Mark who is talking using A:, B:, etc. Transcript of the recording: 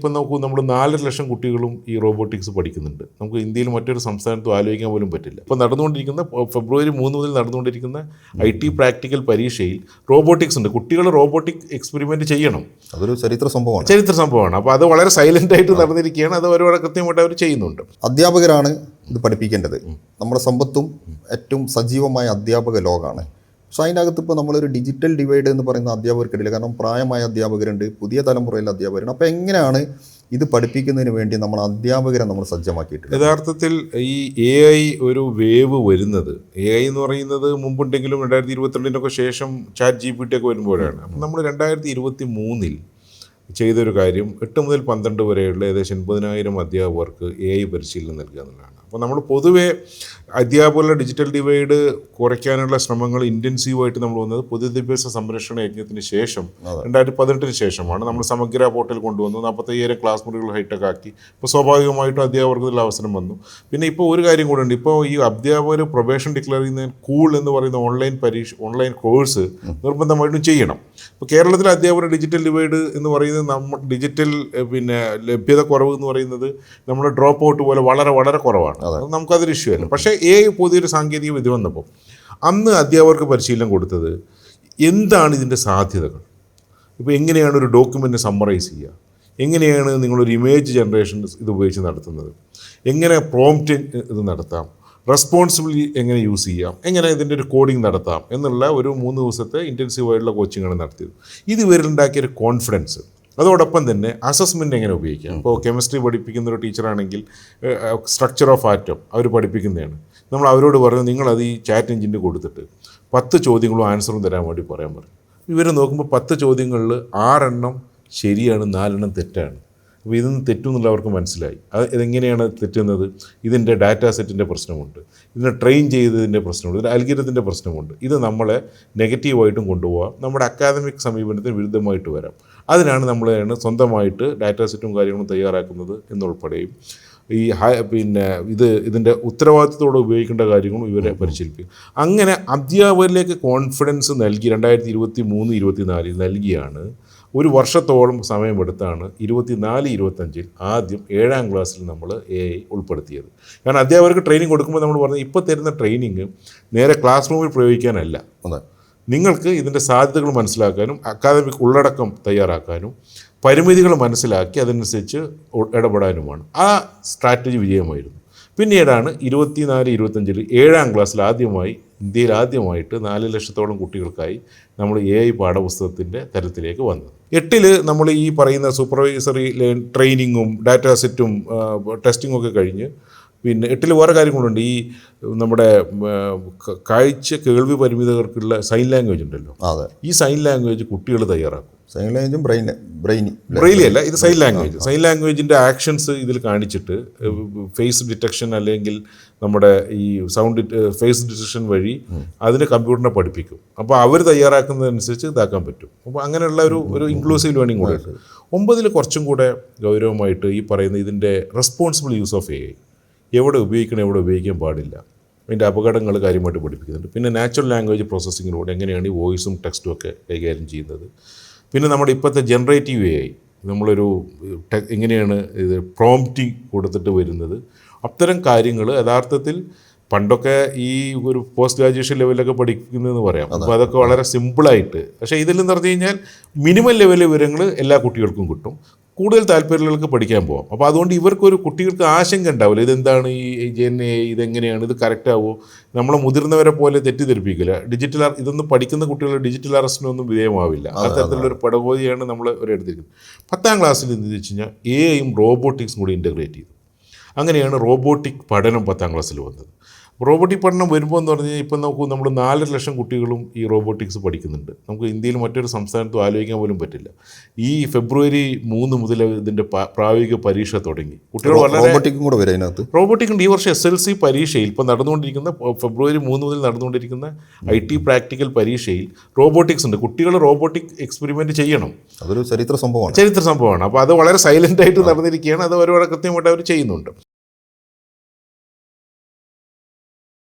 A: ഇപ്പം നോക്കൂ നമ്മൾ നാലര ലക്ഷം കുട്ടികളും ഈ റോബോട്ടിക്സ് പഠിക്കുന്നുണ്ട്. നമുക്ക് ഇന്ത്യയിൽ മറ്റൊരു സംസ്ഥാനത്തും ആലോചിക്കാൻ പോലും പറ്റില്ല. ഇപ്പം നടന്നുകൊണ്ടിരിക്കുന്ന ഫെബ്രുവരി മൂന്ന് മുതൽ നടന്നുകൊണ്ടിരിക്കുന്ന ഐ ടി പ്രാക്ടിക്കൽ പരീക്ഷയിൽ റോബോട്ടിക്സ് ഉണ്ട്. കുട്ടികൾ റോബോട്ടിക് എക്സ്പെരിമെന്റ് ചെയ്യണം.
B: അതൊരു ചരിത്ര സംഭവമാണ്.
A: ചരിത്ര സംഭവമാണ്. അപ്പോൾ അത് വളരെ സൈലന്റ് ആയിട്ട് നടന്നിരിക്കുകയാണ്. അത് ഒരുപാട് കൃത്യമായിട്ട് അവർ ചെയ്യുന്നുണ്ട്.
B: അധ്യാപകരാണ് ഇത് പഠിപ്പിക്കേണ്ടത്. നമ്മുടെ സമ്പത്തും ഏറ്റവും സജീവമായ അധ്യാപക ലോകമാണ് പക്ഷെ അതിനകത്ത് ഇപ്പോൾ നമ്മളൊരു ഡിജിറ്റൽ ഡിവൈഡ് എന്ന് പറയുന്ന അധ്യാപകർക്കിടയിൽ കാരണം പ്രായമായ അധ്യാപകരുണ്ട് പുതിയ തലമുറയിൽ അധ്യാപകരുണ്ട്. അപ്പോൾ എങ്ങനെയാണ് ഇത് പഠിപ്പിക്കുന്നതിന് വേണ്ടി നമ്മൾ അധ്യാപകരെ നമ്മൾ സജ്ജമാക്കിയിട്ടുണ്ട്
A: യഥാർത്ഥത്തിൽ ഈ എ ഐ ഒരു വേവ് വരുന്നത് എ ഐ എന്ന് പറയുന്നത് മുമ്പുണ്ടെങ്കിലും രണ്ടായിരത്തി ഇരുപത്തിരണ്ടിനൊക്കെ ശേഷം ചാറ്റ് ജി പി ടി ഒക്കെ വരുമ്പോഴാണ്. അപ്പം നമ്മൾ രണ്ടായിരത്തി ഇരുപത്തി മൂന്നിൽ ചെയ്തൊരു കാര്യം എട്ട് മുതൽ പന്ത്രണ്ട് വരെയുള്ള ഏകദേശം എൺപതിനായിരം അധ്യാപകർക്ക് എ ഐ പരിശീലനം നൽകുക എന്നുള്ളതാണ്. അപ്പോൾ നമ്മൾ പൊതുവേ അധ്യാപകരുടെ ഡിജിറ്റൽ ഡിവൈഡ് കുറയ്ക്കാനുള്ള ശ്രമങ്ങൾ ഇന്റൻസീവായിട്ട് നമ്മൾ വന്നത് പൊതുവിദ്യാഭ്യാസ സംരക്ഷണ യജ്ഞത്തിന് ശേഷം രണ്ടായിരത്തി പതിനെട്ടിന് ശേഷമാണ് നമ്മൾ സമഗ്ര പോർട്ടൽ കൊണ്ടുവന്നു നാൽപ്പത്തയ്യായിരം ക്ലാസ് മുറികൾ ഹൈടെക് ആക്കി. ഇപ്പോൾ സ്വാഭാവികമായിട്ടും അധ്യാപകർക്ക് ഇതിൽ അവസരം വന്നു. പിന്നെ ഇപ്പോൾ ഒരു കാര്യം കൂടെ ഉണ്ട്. ഇപ്പോൾ ഈ അധ്യാപകർ പ്രൊബേഷൻ ഡിക്ലെയർ ചെയ്യുന്ന കൂൾ എന്ന് പറയുന്ന ഓൺലൈൻ പരീക്ഷ ഓൺലൈൻ കോഴ്സ് നിർബന്ധമായിട്ടും ചെയ്യണം. ഇപ്പോൾ കേരളത്തിലെ അധ്യാപകർ ഡിജിറ്റൽ ഡിവൈഡ് എന്ന് പറയുന്നത് നമ്മൾ ഡിജിറ്റൽ പിന്നെ ലഭ്യത കുറവ് എന്ന് പറയുന്നത് നമ്മുടെ ഡ്രോപ്പ് ഔട്ട് പോലെ വളരെ വളരെ കുറവാണ്. അത്. നമുക്കതൊരു ഇഷ്യൂ അല്ല പക്ഷേ ഏ പുതിയൊരു സാങ്കേതിക വിദ്യ വന്നപ്പോൾ അന്ന് അധ്യാപകർക്ക് പരിശീലനം കൊടുത്തത് എന്താണ് ഇതിന്റെ സാധ്യതകൾ? ഇപ്പോൾ എങ്ങനെയാണ് ഒരു ഡോക്യുമെന്റ് സമ്മറൈസ് ചെയ്യുക എങ്ങനെയാണ് നിങ്ങളൊരു ഇമേജ് ജനറേഷൻ ഇത് ഉപയോഗിച്ച് നടത്തുന്നത്? എങ്ങനെ പ്രോംപ്റ്റ് ഇത് നടത്താം? റെസ്പോൺസിബിളി എങ്ങനെ യൂസ് ചെയ്യാം? എങ്ങനെ ഇതിന്റെ ഒരു കോഡിംഗ് നടത്താം? എന്നുള്ള ഒരു മൂന്ന് ദിവസത്തെ ഇന്റൻസീവായിട്ടുള്ള കോച്ചിങ്ങാണ് നടത്തിയത്. ഇത് ഇവരിലുണ്ടാക്കിയ ഒരു കോൺഫിഡൻസ് അതോടൊപ്പം തന്നെ അസസ്മെന്റ് എങ്ങനെ ഉപയോഗിക്കാം? ഇപ്പോൾ കെമിസ്ട്രി പഠിപ്പിക്കുന്ന ഒരു ടീച്ചറാണെങ്കിൽ സ്ട്രക്ചർ ഓഫ് ആറ്റം അവർ പഠിപ്പിക്കുന്നതാണ്. നമ്മൾ അവരോട് പറഞ്ഞു നിങ്ങളത് ഈ ചാറ്റ് എഞ്ചിന് കൊടുത്തിട്ട് പത്ത് ചോദ്യങ്ങളും ആൻസറും തരാൻ വേണ്ടി പറയാൻ പറയും ഇവർ നോക്കുമ്പോൾ പത്ത് ചോദ്യങ്ങളിൽ ആറെണ്ണം ശരിയാണ് നാലെണ്ണം തെറ്റാണ്. അപ്പോൾ ഇതൊന്നും തെറ്റുമെന്നുള്ള അവർക്ക് മനസ്സിലായി. അത് ഇതെങ്ങനെയാണ് തെറ്റുന്നത് ഇതിന്റെ ഡാറ്റാ സെറ്റിന്റെ പ്രശ്നമുണ്ട്. ഇതിനെ ട്രെയിൻ ചെയ്തതിന്റെ പ്രശ്നമുണ്ട്. ഇതിന്റെ അൽഗിരത്തിന്റെ പ്രശ്നമുണ്ട്. ഇത് നമ്മളെ നെഗറ്റീവായിട്ടും കൊണ്ടുപോകാം നമ്മുടെ അക്കാദമിക് സമീപനത്തിന് വിരുദ്ധമായിട്ട് വരാം. അതിനാണ് നമ്മൾ സ്വന്തമായിട്ട് ഡാറ്റാ സെറ്റും കാര്യങ്ങളും തയ്യാറാക്കുന്നത് എന്നുൾപ്പെടെയും ഈ ഹൈ പിന്നെ ഇത് ഇതിന്റെ ഉത്തരവാദിത്തത്തോടെ ഉപയോഗിക്കേണ്ട കാര്യങ്ങളും ഇവരെ പരിശീലിപ്പിക്കും. അങ്ങനെ അധ്യാപകരിലേക്ക് കോൺഫിഡൻസ് നൽകി രണ്ടായിരത്തി ഇരുപത്തി മൂന്ന് ഇരുപത്തി നാലിൽ നൽകിയാണ് ഒരു വർഷത്തോളം സമയമെടുത്താണ് ഇരുപത്തിനാല് ഇരുപത്തഞ്ചിൽ ആദ്യം ഏഴാം ക്ലാസ്സിൽ നമ്മൾ എ ഐ ഉൾപ്പെടുത്തിയത്. കാരണം അധ്യാപകർക്ക് ട്രെയിനിങ് കൊടുക്കുമ്പോൾ നമ്മൾ പറഞ്ഞത് ഇപ്പോൾ തരുന്ന ട്രെയിനിങ് നേരെ ക്ലാസ് റൂമിൽ പ്രയോഗിക്കാനല്ല.
B: ഒന്ന്
A: നിങ്ങൾക്ക് ഇതിന്റെ സാധ്യതകൾ മനസ്സിലാക്കാനും അക്കാദമിക് ഉള്ളടക്കം തയ്യാറാക്കാനും പരിമിതികൾ മനസ്സിലാക്കി അതനുസരിച്ച് ഇടപെടാനുമാണ്. ആ സ്ട്രാറ്റജി വിജയമായിരുന്നു. പിന്നീടാണ് ഇരുപത്തിനാല് ഇരുപത്തഞ്ചിൽ ഏഴാം ക്ലാസ്സിൽ ആദ്യമായി ഇന്ത്യയിൽ ആദ്യമായിട്ട് നാല് ലക്ഷത്തോളം കുട്ടികൾക്കായി നമ്മൾ എ ഐ പാഠപുസ്തകത്തിന്റെ തരത്തിലേക്ക് വന്നത്. എട്ടിൽ നമ്മൾ ഈ പറയുന്ന സൂപ്പർവൈസറി ട്രെയിനിങ്ങും ഡാറ്റാ സെറ്റും ടെസ്റ്റിങ്ങും ഒക്കെ കഴിഞ്ഞ് പിന്നെ എട്ടിൽ വേറെ കാര്യങ്ങളുണ്ട്. ഈ നമ്മുടെ കാഴ്ച കേൾവി പരിമിതർക്കുള്ള സൈൻ ലാംഗ്വേജ് ഉണ്ടല്ലോ.
B: അതെ.
A: ഈ സൈൻ ലാംഗ്വേജ് കുട്ടികൾ തയ്യാറാക്കും.
B: സൈൻ ലാംഗ്വേജും ബ്രെയിൻ ബ്രെയിനി
A: ബ്രെയിലി അല്ല ഇത് സൈൻ ലാംഗ്വേജ് സൈൻ ലാംഗ്വേജിന്റെ ആക്ഷൻസ് ഇതിൽ കാണിച്ചിട്ട് ഫേസ് ഡിറ്റക്ഷൻ അല്ലെങ്കിൽ നമ്മുടെ ഈ സൗണ്ട് ഫേസ് ഡിറ്റക്ഷൻ വഴി അതിന് കമ്പ്യൂട്ടറിനെ പഠിപ്പിക്കും. അപ്പോൾ അവർ തയ്യാറാക്കുന്നതനുസരിച്ച് ഇതാക്കാൻ പറ്റും. അപ്പോൾ അങ്ങനെയുള്ള ഒരു ഒരു ഇൻക്ലൂസീവ് ലേണിംഗ് കൂടെ ഉണ്ട്. ഒമ്പതിൽ കുറച്ചും കൂടെ ഗൗരവമായിട്ട് ഈ പറയുന്ന ഇതിന്റെ responsible use of A I എവിടെ ഉപയോഗിക്കണം എവിടെ ഉപയോഗിക്കാൻ പാടില്ല. അതിന്റെ അപകടങ്ങൾ കാര്യമായിട്ട് പഠിപ്പിക്കുന്നുണ്ട്. പിന്നെ നാച്ചുറൽ ലാംഗ്വേജ് പ്രോസസ്സിങ്ങിലൂടെ എങ്ങനെയാണ് ഈ വോയിസും ടെക്സ്റ്റും ഒക്കെ കൈകാര്യം ചെയ്യുന്നത്. പിന്നെ നമ്മുടെ ഇപ്പോഴത്തെ ജനറേറ്റീവ് എ ഐ നമ്മളൊരു ടെക് എങ്ങനെയാണ് ഇത് പ്രോംപ്റ്റിംഗ് കൊടുത്തിട്ട് വരുന്നത്. അത്തരം കാര്യങ്ങൾ യഥാർത്ഥത്തിൽ പണ്ടൊക്കെ ഈ ഒരു പോസ്റ്റ് ഗ്രാജുവേഷൻ ലെവലിലൊക്കെ പഠിക്കുന്നതെന്ന് പറയാം. അപ്പോൾ അതൊക്കെ വളരെ സിമ്പിളായിട്ട് പക്ഷേ ഇതിൽ നിന്ന് പറഞ്ഞു കഴിഞ്ഞാൽ മിനിമം ലെവൽ വിവരങ്ങൾ എല്ലാ കുട്ടികൾക്കും കിട്ടും. കൂടുതൽ താല്പര്യമുള്ളവർക്ക് പഠിക്കാൻ പോകാം അപ്പോൾ അതുകൊണ്ട് ഇവർക്കൊരു കുട്ടികൾക്ക് ആശങ്ക ഉണ്ടാവില്ല. ഇതെന്താണ്? ഈ ജെൻ എ ഇതെങ്ങനെയാണ്? ഇത് കറക്റ്റ് ആവുമോ നമ്മളെ മുതിർന്നവരെ പോലെ തെറ്റിദ്ധരിപ്പിക്കില്ല. ഡിജിറ്റൽ ഇതൊന്നും പഠിക്കുന്ന കുട്ടികൾ ഡിജിറ്റൽ അറസ്റ്റിനൊന്നും വിധേയമാവില്ല. അത്തരത്തിലുള്ള ഒരു പടകോതിയാണ് നമ്മൾ ഒരു എടുത്തിരിക്കുന്നത്. പത്താം ക്ലാസ്സിൽ എന്ത് വെച്ച് കഴിഞ്ഞാൽ എ ഐയും റോബോട്ടിക്സും കൂടി ഇന്റഗ്രേറ്റ് ചെയ്തു. അങ്ങനെയാണ് റോബോട്ടിക് പഠനം പത്താം ക്ലാസ്സിൽ വന്നത്. റോബോട്ടിക് പഠനം വരുമ്പോൾ എന്ന് പറഞ്ഞാൽ ഇപ്പം നോക്കൂ നമ്മൾ നാലര ലക്ഷം കുട്ടികളും ഈ റോബോട്ടിക്സ് പഠിക്കുന്നുണ്ട്. നമുക്ക് ഇന്ത്യയിൽ മറ്റൊരു സംസ്ഥാനത്തും ആലോചിക്കാൻ പോലും പറ്റില്ല. ഈ ഫെബ്രുവരി മൂന്ന് മുതൽ ഇതിന്റെ പ്രായോഗിക പരീക്ഷ തുടങ്ങി. കുട്ടികൾ വളരെ
B: റോബോട്ടിക്കും കൂടെ വരും അതിനകത്ത്
A: റോബോട്ടിക് ഉണ്ട് ഈ വർഷം എസ് എൽ സി പരീക്ഷയിൽ ഇപ്പോൾ നടന്നുകൊണ്ടിരിക്കുന്ന ഫെബ്രുവരി മൂന്ന് മുതൽ നടന്നുകൊണ്ടിരിക്കുന്ന ഐ ടി പ്രാക്ടിക്കൽ പരീക്ഷയിൽ റോബോട്ടിക്സ് ഉണ്ട്. കുട്ടികൾ റോബോട്ടിക് എക്സ്പെരിമെന്റ് ചെയ്യണം.
B: അതൊരു ചരിത്ര സംഭവമാണ്.
A: ചരിത്ര സംഭവമാണ്. അപ്പോൾ അത് വളരെ സൈലന്റ് ആയിട്ട് നടന്നിരിക്കുകയാണ്. അത് ഒരുപാട് കൃത്യമായിട്ട് അവർ ചെയ്യുന്നുണ്ട്.